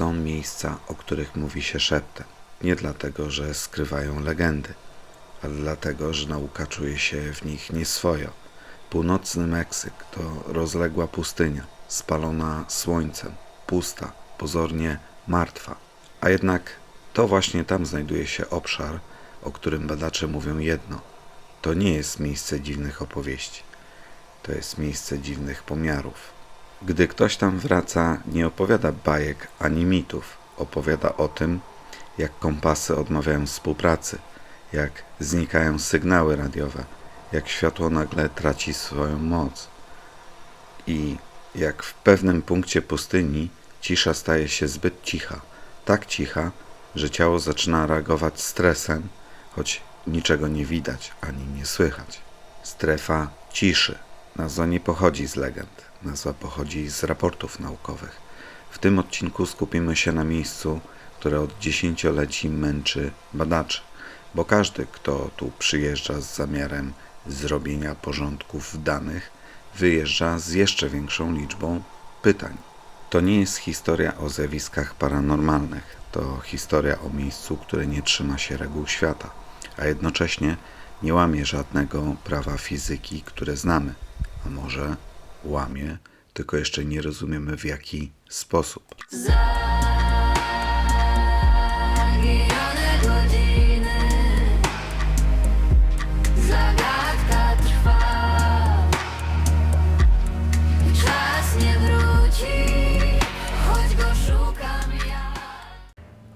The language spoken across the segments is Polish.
Są miejsca, o których mówi się szeptem. Nie dlatego, że skrywają legendy, ale dlatego, że nauka czuje się w nich nieswojo. Północny Meksyk to rozległa pustynia, spalona słońcem, pusta, pozornie martwa. A jednak to właśnie tam znajduje się obszar, o którym badacze mówią jedno. To nie jest miejsce dziwnych opowieści. To jest miejsce dziwnych pomiarów. Gdy ktoś tam wraca, nie opowiada bajek ani mitów. Opowiada o tym, jak kompasy odmawiają współpracy, jak znikają sygnały radiowe, jak światło nagle traci swoją moc i jak w pewnym punkcie pustyni cisza staje się zbyt cicha, tak cicha, że ciało zaczyna reagować stresem, choć niczego nie widać ani nie słychać. Strefa ciszy. Nazwa nie pochodzi z legend, nazwa pochodzi z raportów naukowych. W tym odcinku skupimy się na miejscu, które od dziesięcioleci męczy badaczy, bo każdy, kto tu przyjeżdża z zamiarem zrobienia porządków w danych, wyjeżdża z jeszcze większą liczbą pytań. To nie jest historia o zjawiskach paranormalnych, to historia o miejscu, które nie trzyma się reguł świata, a jednocześnie nie łamie żadnego prawa fizyki, które znamy, a może łamie, tylko jeszcze nie rozumiemy w jaki sposób.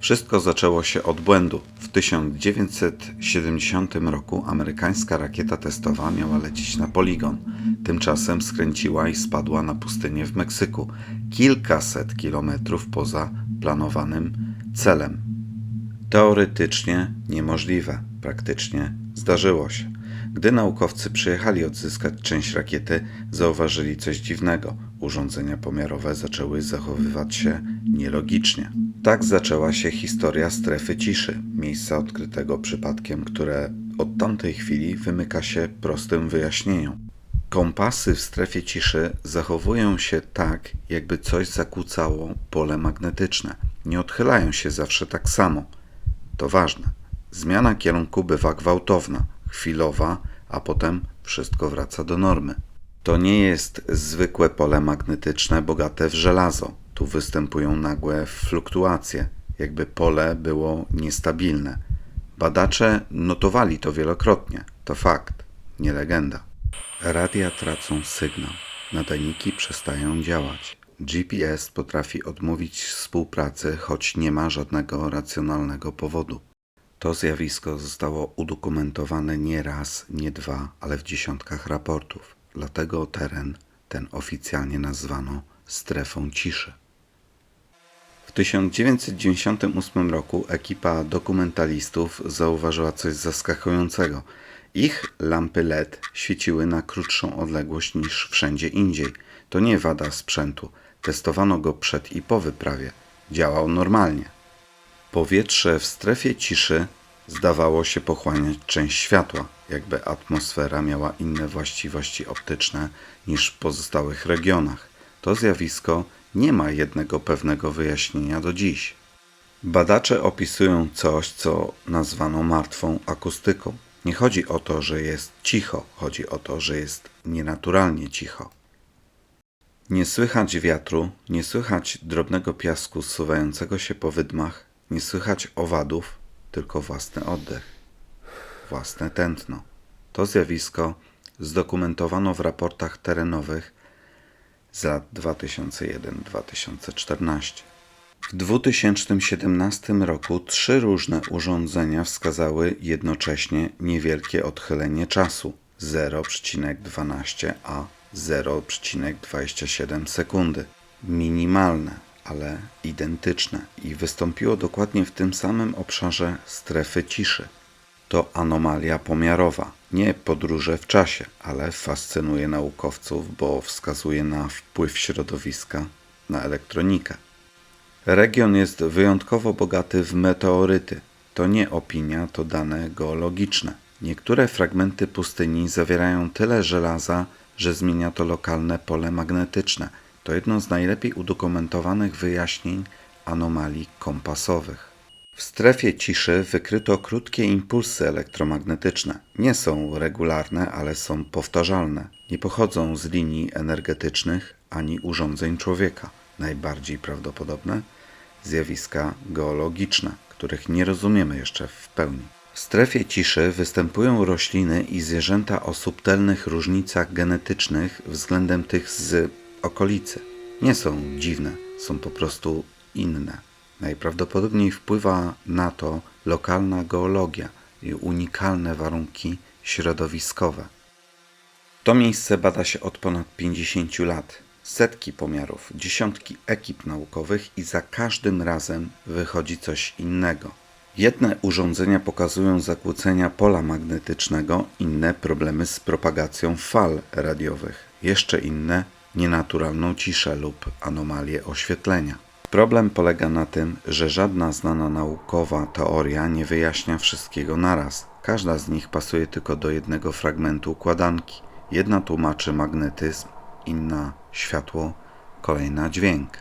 Wszystko zaczęło się od błędu. W 1970 roku amerykańska rakieta testowa miała lecieć na poligon. Tymczasem skręciła i spadła na pustynię w Meksyku, kilkaset kilometrów poza planowanym celem. Teoretycznie niemożliwe, praktycznie zdarzyło się. Gdy naukowcy przyjechali odzyskać część rakiety, zauważyli coś dziwnego. Urządzenia pomiarowe zaczęły zachowywać się nielogicznie. Tak zaczęła się historia strefy ciszy, miejsca odkrytego przypadkiem, które od tamtej chwili wymyka się prostym wyjaśnieniom. Kompasy w strefie ciszy zachowują się tak, jakby coś zakłócało pole magnetyczne. Nie odchylają się zawsze tak samo. To ważne. Zmiana kierunku bywa gwałtowna, chwilowa, a potem wszystko wraca do normy. To nie jest zwykłe pole magnetyczne bogate w żelazo. Tu występują nagłe fluktuacje, jakby pole było niestabilne. Badacze notowali to wielokrotnie. To fakt, nie legenda. Radia tracą sygnał. Nadajniki przestają działać. GPS potrafi odmówić współpracy, choć nie ma żadnego racjonalnego powodu. To zjawisko zostało udokumentowane nie raz, nie dwa, ale w dziesiątkach raportów. Dlatego teren ten oficjalnie nazwano strefą ciszy. W 1998 roku ekipa dokumentalistów zauważyła coś zaskakującego. Ich lampy LED świeciły na krótszą odległość niż wszędzie indziej. To nie wada sprzętu. Testowano go przed i po wyprawie. Działał normalnie. Powietrze w strefie ciszy zdawało się pochłaniać część światła, jakby atmosfera miała inne właściwości optyczne niż w pozostałych regionach. To zjawisko nie ma jednego pewnego wyjaśnienia do dziś. Badacze opisują coś, co nazwano martwą akustyką. Nie chodzi o to, że jest cicho, chodzi o to, że jest nienaturalnie cicho. Nie słychać wiatru, nie słychać drobnego piasku zsuwającego się po wydmach, nie słychać owadów, tylko własny oddech, własne tętno. To zjawisko zdokumentowano w raportach terenowych z lat 2001-2014. W 2017 roku trzy różne urządzenia wskazały jednocześnie niewielkie odchylenie czasu 0,12 a 0,27 sekundy. Minimalne, ale identyczne i wystąpiło dokładnie w tym samym obszarze strefy ciszy. To anomalia pomiarowa, nie podróże w czasie, ale fascynuje naukowców, bo wskazuje na wpływ środowiska na elektronikę. Region jest wyjątkowo bogaty w meteoryty. To nie opinia, to dane geologiczne. Niektóre fragmenty pustyni zawierają tyle żelaza, że zmienia to lokalne pole magnetyczne. To jedno z najlepiej udokumentowanych wyjaśnień anomalii kompasowych. W strefie ciszy wykryto krótkie impulsy elektromagnetyczne. Nie są regularne, ale są powtarzalne. Nie pochodzą z linii energetycznych ani urządzeń człowieka. Najbardziej prawdopodobne zjawiska geologiczne, których nie rozumiemy jeszcze w pełni. W strefie ciszy występują rośliny i zwierzęta o subtelnych różnicach genetycznych względem tych z okolicy. Nie są dziwne, są po prostu inne. Najprawdopodobniej wpływa na to lokalna geologia i unikalne warunki środowiskowe. To miejsce bada się od ponad 50 lat. Setki pomiarów, dziesiątki ekip naukowych i za każdym razem wychodzi coś innego. Jedne urządzenia pokazują zakłócenia pola magnetycznego, inne problemy z propagacją fal radiowych, jeszcze inne nienaturalną ciszę lub anomalię oświetlenia. Problem polega na tym, że żadna znana naukowa teoria nie wyjaśnia wszystkiego naraz. Każda z nich pasuje tylko do jednego fragmentu układanki. Jedna tłumaczy magnetyzm, inna światło, kolejna dźwięk.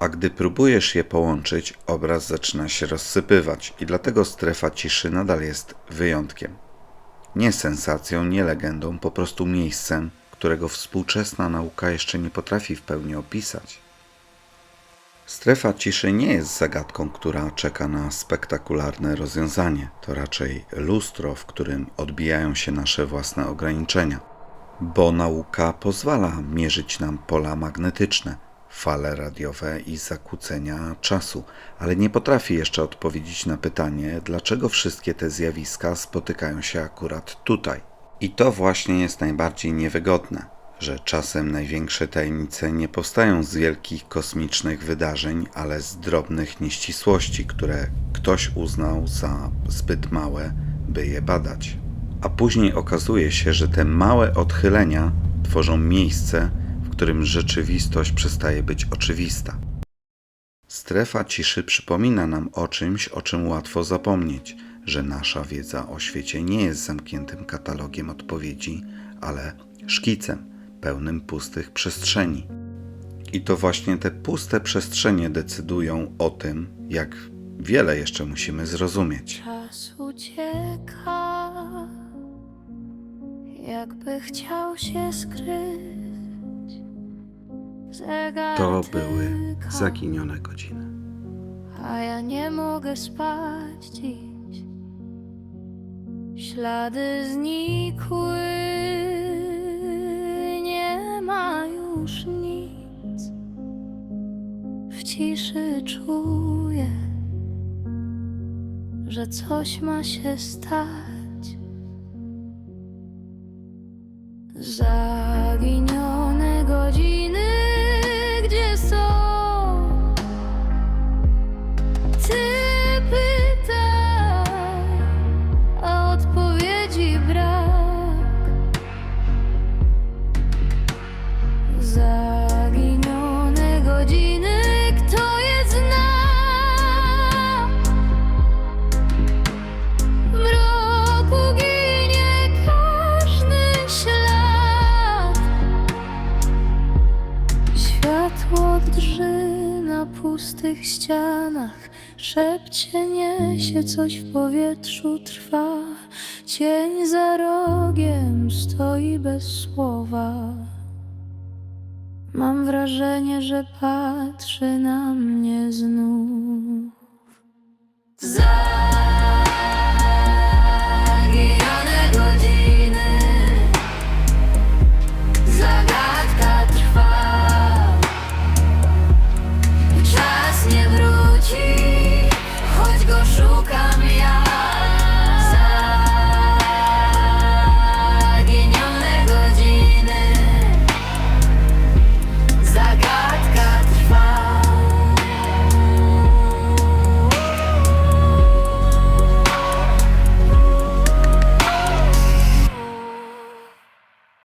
A gdy próbujesz je połączyć, obraz zaczyna się rozsypywać i dlatego strefa ciszy nadal jest wyjątkiem. Nie sensacją, nie legendą, po prostu miejscem, którego współczesna nauka jeszcze nie potrafi w pełni opisać. Strefa ciszy nie jest zagadką, która czeka na spektakularne rozwiązanie. To raczej lustro, w którym odbijają się nasze własne ograniczenia. Bo nauka pozwala mierzyć nam pola magnetyczne, fale radiowe i zakłócenia czasu, ale nie potrafi jeszcze odpowiedzieć na pytanie, dlaczego wszystkie te zjawiska spotykają się akurat tutaj. I to właśnie jest najbardziej niewygodne że czasem największe tajemnice nie powstają z wielkich kosmicznych wydarzeń, ale z drobnych nieścisłości, które ktoś uznał za zbyt małe, by je badać. A później okazuje się, że te małe odchylenia tworzą miejsce, w którym rzeczywistość przestaje być oczywista. Strefa ciszy przypomina nam o czymś, o czym łatwo zapomnieć, że nasza wiedza o świecie nie jest zamkniętym katalogiem odpowiedzi, ale szkicem pełnym pustych przestrzeni. I to właśnie te puste przestrzenie decydują o tym, jak wiele jeszcze musimy zrozumieć. Czas ucieka, jakby chciał się skryć. To były zaginione godziny. A ja nie mogę spać dziś. Ślady znikły, ciszy czuję, że coś ma się stać. Zaginione pustych ścianach, szepcie niesie coś w powietrzu trwa. Cień za rogiem stoi bez słowa. Mam wrażenie, że patrzy na mnie znów.